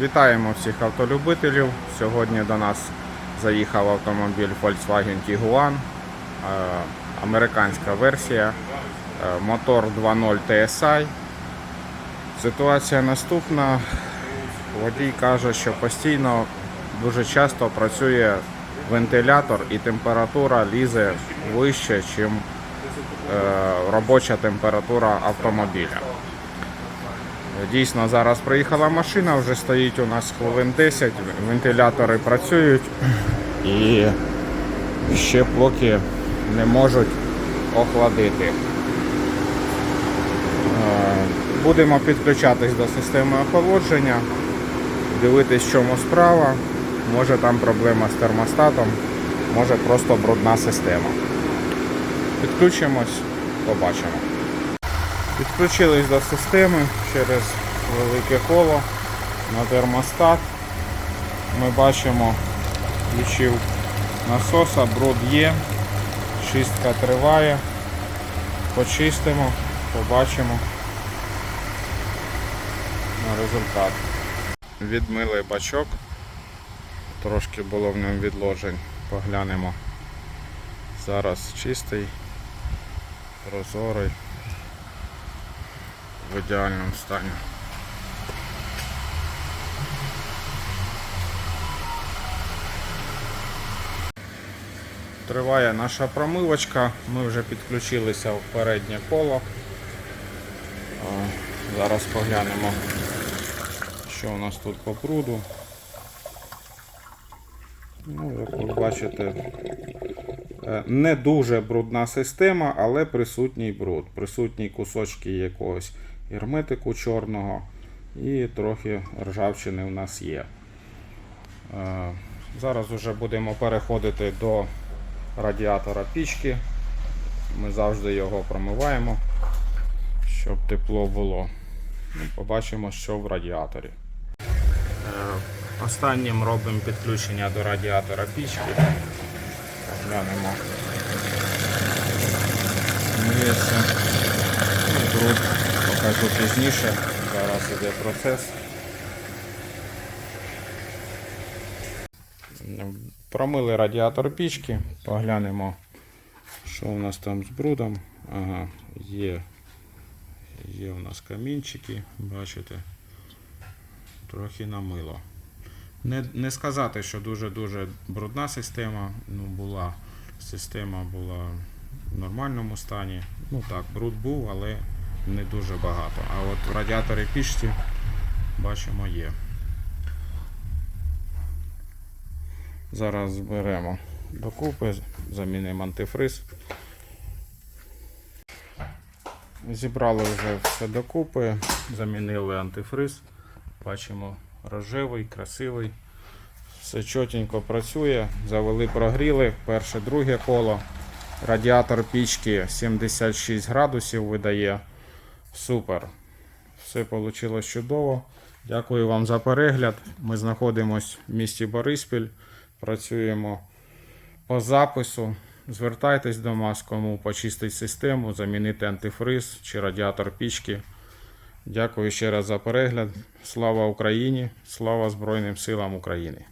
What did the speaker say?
Вітаємо всіх автолюбителів. Сьогодні до нас заїхав автомобіль Volkswagen Tiguan, е, американська версія, е, мотор 2.0 TSI. Ситуація наступна. Водій каже, що постійно дуже часто працює вентилятор і температура лізе вище, ніж робоча температура автомобіля. Дійсно, зараз приїхала машина, вже стоїть у нас хвилин 10, вентилятори працюють і ще поки не можуть охладити. Е, Будемо підключатись до системи охолодження, дивитись, в чому справа. Може там проблема з термостатом, може просто брудна система. Підключимось, побачимо. Підключились до системи через велике коло на термостат. Ми бачимо, включив насоса, бруд є, чистка триває. Почистимо, побачимо на результат. Відмили бачок, трошки було в ньому відложень, поглянемо. Зараз чистий, прозорий ідеальному стані. Триває наша промивочка, ми вже підключилися в переднє коло. Зараз поглянемо, що у нас тут по пруду. Ну, як ви бачите, е, не дуже брудна система, але присутній бруд. Присутні кусочки якогось герметику чорного і трохи ржавчини у нас є. Е, Зараз вже будемо переходити до радіатора пічки. Ми завжди його промиваємо, щоб тепло було. Побачимо, що в радіаторі. Е, Останнім робимо підключення до радіатора пічки. Глянемо. Миється. Ну, покажу пізніше. Зараз іде процес. Промили радіатор пічки, поглянемо, що у нас там з брудом. Ага, є, є у нас камінчики, бачите, трохи намило. Не, не сказати, що дуже-дуже брудна система. Ну, була, система була в нормальному стані. Ну так, бруд був, але не дуже багато. А от в радіаторі пічці бачимо є. Зараз зберемо докупи, замінимо антифриз. Зібрали вже все докупи, замінили антифриз. Бачимо рожевий, красивий. Все чотенько працює. Завели, прогріли. Перше, друге коло. Радіатор пічки 76 градусів видає. Супер. Все вийшло чудово. Дякую вам за перегляд. Ми знаходимося в місті Бориспіль. Працюємо по запису. Звертайтесь до нас, кому почистить систему, замінити антифриз чи радіатор пічки. Дякую ще раз за перегляд. Слава Україні! Слава Збройним силам України!